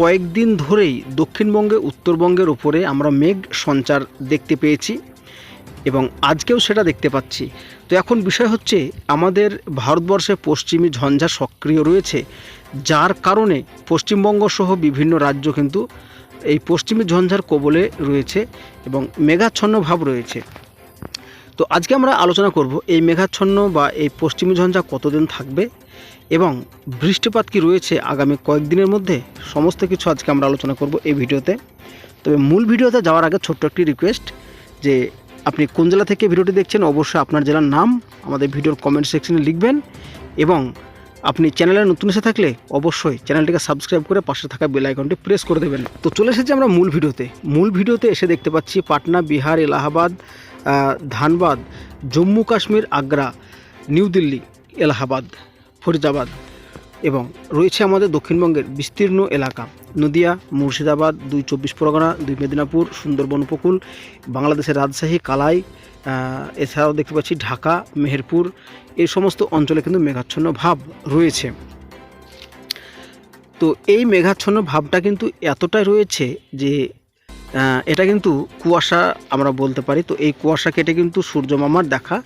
কয়েকদিন ধরেই দক্ষিণবঙ্গে, উত্তরবঙ্গের উপরে আমরা মেঘ সঞ্চার দেখতে পেয়েছি এবং আজকেও সেটা দেখতে পাচ্ছি। তো এখন বিষয় হচ্ছে, আমাদের ভারতবর্ষে পশ্চিমী ঝঞ্ঝা সক্রিয় রয়েছে, যার কারণে পশ্চিমবঙ্গ সহ বিভিন্ন রাজ্য কিন্তু এই পশ্চিমী ঝঞ্ঝার কবলে রয়েছে এবং মেঘাচ্ছন্ন ভাব রয়েছে। তো আজকে আমরা আলোচনা করব, এই মেঘাচ্ছন্ন বা এই পশ্চিমী ঝঞ্ঝা কতদিন থাকবে? এবং বৃষ্টিপাত কি রয়েছে আগামী কয়েকদিনের মধ্যে, সমস্ত কিছু আজকে আমরা আলোচনা করব এই ভিডিওতে। তবে মূল ভিডিওতে যাওয়ার আগে ছোট্ট একটি রিকোয়েস্ট যে আপনি কোন জেলা থেকে ভিডিওটি দেখছেন, অবশ্যই আপনার জেলার নাম আমাদের ভিডিওর কমেন্ট সেকশনে লিখবেন এবং আপনি চ্যানেলে নতুন এসে থাকলে অবশ্যই চ্যানেলটিকে সাবস্ক্রাইব করে পাশে থাকা বেল আইকনটি প্রেস করে দেবেন। তো চলে এসেছি আমরা মূল ভিডিওতে। মূল ভিডিওতে এসে দেখতে পাচ্ছি পাটনা, বিহার, এলাহাবাদ ধানবাদ, জম্মু, কাশ্মীর, আগ্রা, নিউ দিল্লি, এলাহাবাদ। ফরিদাবাদ এবং রয়েছে আমাদের দক্ষিণবঙ্গের বিস্তীর্ণ এলাকা। নদিয়া, মুর্শিদাবাদ, দুই চব্বিশ পরগনা, দুই মেদিনীপুর, সুন্দরবন উপকূল, বাংলাদেশের রাজশাহী, কালাই এছাড়াও দেখতে পাচ্ছি ঢাকা, মেহেরপুর, এই সমস্ত অঞ্চলে কিন্তু মেঘাচ্ছন্ন ভাব রয়েছে। তো এই মেঘাচ্ছন্ন ভাবটা কিন্তু এতটাই রয়েছে যে এটা কিন্তু কুয়াশা আমরা বলতে পারি। তো এই কুয়াশা কেটে কিন্তু সূর্য মামার দেখা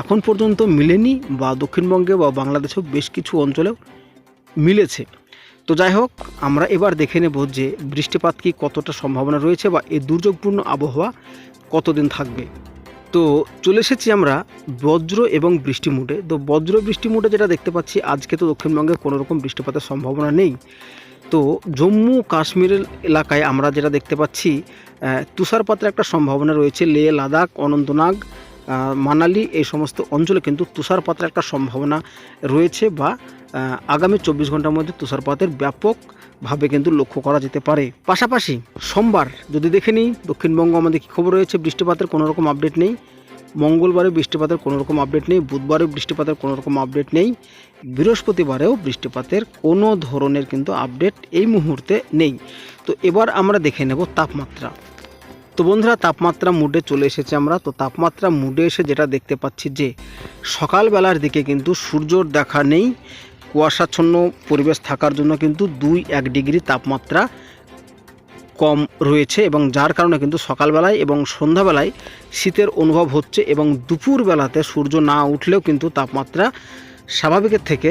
এখন পর্যন্ত মিলেনি বা দক্ষিণবঙ্গে বা বাংলাদেশেও বেশ কিছু অঞ্চলেও মিলেছে। তো যাই হোক, আমরা এবার দেখে নেব যে বৃষ্টিপাত কি কতটা সম্ভাবনা রয়েছে বা এই দুর্যোগপূর্ণ আবহাওয়া কতদিন থাকবে। তো চলে এসেছি আমরা বজ্র এবং বৃষ্টি মুডে। তো বজ্র, বৃষ্টি মুডে যেটা দেখতে পাচ্ছি, আজকে তো দক্ষিণবঙ্গে কোনো রকম বৃষ্টিপাতের সম্ভাবনা নেই। তো জম্মু কাশ্মীরের এলাকায় আমরা যেটা দেখতে পাচ্ছি তুষারপাতের একটা সম্ভাবনা রয়েছে। লে, লাদাখ, অনন্তনাগ মানালি এই সমস্ত অঞ্চলে কিন্তু তুষারপাতের একটা সম্ভাবনা রয়েছে বা আগামী চব্বিশ ঘণ্টার মধ্যে তুষারপাতের ব্যাপকভাবে কিন্তু লক্ষ্য করা যেতে পারে। পাশাপাশি সোমবার, যদি দেখে নিই, দক্ষিণবঙ্গ আমাদের কী খবর রয়েছে? বৃষ্টিপাতের কোনো রকম আপডেট নেই। মঙ্গলবারে বৃষ্টিপাতের কোনো রকম আপডেট নেই। বুধবারে বৃষ্টিপাতের কোনো রকম আপডেট নেই। বৃহস্পতিবারেও বৃষ্টিপাতের কোনো ধরনের কিন্তু আপডেট এই মুহূর্তে নেই। তো এবার আমরা দেখে নেব তাপমাত্রা। তো বন্ধুরা, তাপমাত্রা মুডে চলে এসেছে আমরা। তো তাপমাত্রা মুডে এসে যেটা দেখতে পাচ্ছি যে, সকালবেলার দিকে কিন্তু সূর্যর দেখা নেই। কুয়াশাচ্ছন্ন পরিবেশ থাকার জন্য কিন্তু দুই এক ডিগ্রি তাপমাত্রা কম রয়েছে এবং যার কারণে কিন্তু সকালবেলায় এবং সন্ধ্যাবেলায় শীতের অনুভব হচ্ছে এবং দুপুরবেলাতে সূর্য না উঠলেও কিন্তু তাপমাত্রা স্বাভাবিকের থেকে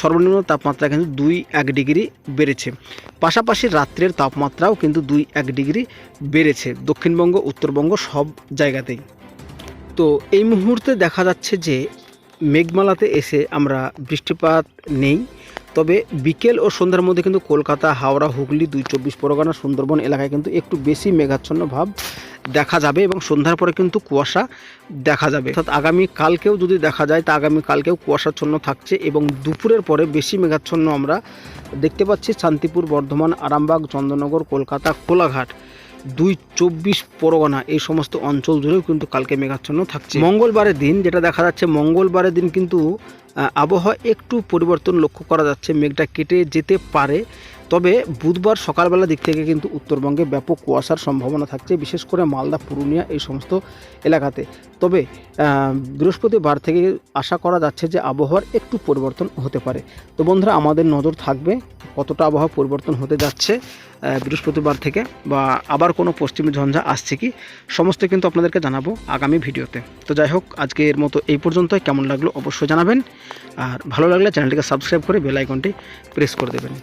সর্বনিম্ন তাপমাত্রা কিন্তু দুই এক ডিগ্রি বেড়েছে। পাশাপাশি রাত্রের তাপমাত্রাও কিন্তু দুই এক ডিগ্রি বেড়েছে দক্ষিণবঙ্গ, উত্তরবঙ্গ সব জায়গাতেই। তো এই মুহূর্তে দেখা যাচ্ছে যে মেঘমালাতে এসে আমরা বৃষ্টিপাত নেই। তবে বিকেল ও সন্ধ্যার মধ্যে কিন্তু কলকাতা, হাওড়া, হুগলি দুই চব্বিশ পরগনা, সুন্দরবন এলাকায় কিন্তু একটু বেশি মেঘাচ্ছন্ন ভাব দেখা যাবে এবং সন্ধ্যার পরে কিন্তু কুয়াশা দেখা যাবে। অর্থাৎ আগামী কালকেও যদি দেখা যায়, তা আগামী কালকেও কুয়াশাচ্ছন্ন থাকছে এবং দুপুরের পরে বেশি মেঘাচ্ছন্ন আমরা দেখতে পাচ্ছি শান্তিপুর, বর্ধমান, আরামবাগ, চন্দ্রনগর, কলকাতা, কোলাঘাট। দুই চব্বিশ পরগনা এই সমস্ত অঞ্চল জুড়েও কিন্তু কালকে মেঘাচ্ছন্ন থাকছে। মঙ্গলবারের দিন যেটা দেখা যাচ্ছে, মঙ্গলবারের দিন কিন্তু আবহাওয়া একটু পরিবর্তন লক্ষ্য করা যাচ্ছে। মেঘটা কেটে যেতে পারে। তবে বুধবার সকালবেলা দিক থেকে কিন্তু উত্তরবঙ্গে ব্যাপক কুয়াশার সম্ভাবনা থাকছে, বিশেষ করে মালদা, পুরুলিয়া এই সমস্ত এলাকাতে। তবে বৃহস্পতিবার থেকে আশা করা যাচ্ছে যে আবহাওয়ার একটু পরিবর্তন হতে পারে। তো বন্ধুরা, আমাদের নজর থাকবে কতটা আবহাওয়া পরিবর্তন হতে যাচ্ছে বৃহস্পতিবার থেকে বা আবার কোনো পশ্চিমী ঝঞ্ঝা আসছে কি, সমস্ত কিন্তু আপনাদেরকে জানাব আগামী ভিডিওতে। তো যাই হোক, আজকের মতো এই পর্যন্তই। কেমন লাগল অবশ্যই জানাবেন। আর ভালো লাগলে চ্যানেলটিকে সাবস্ক্রাইব করে বেল আইকনটি প্রেস করে দেবেন।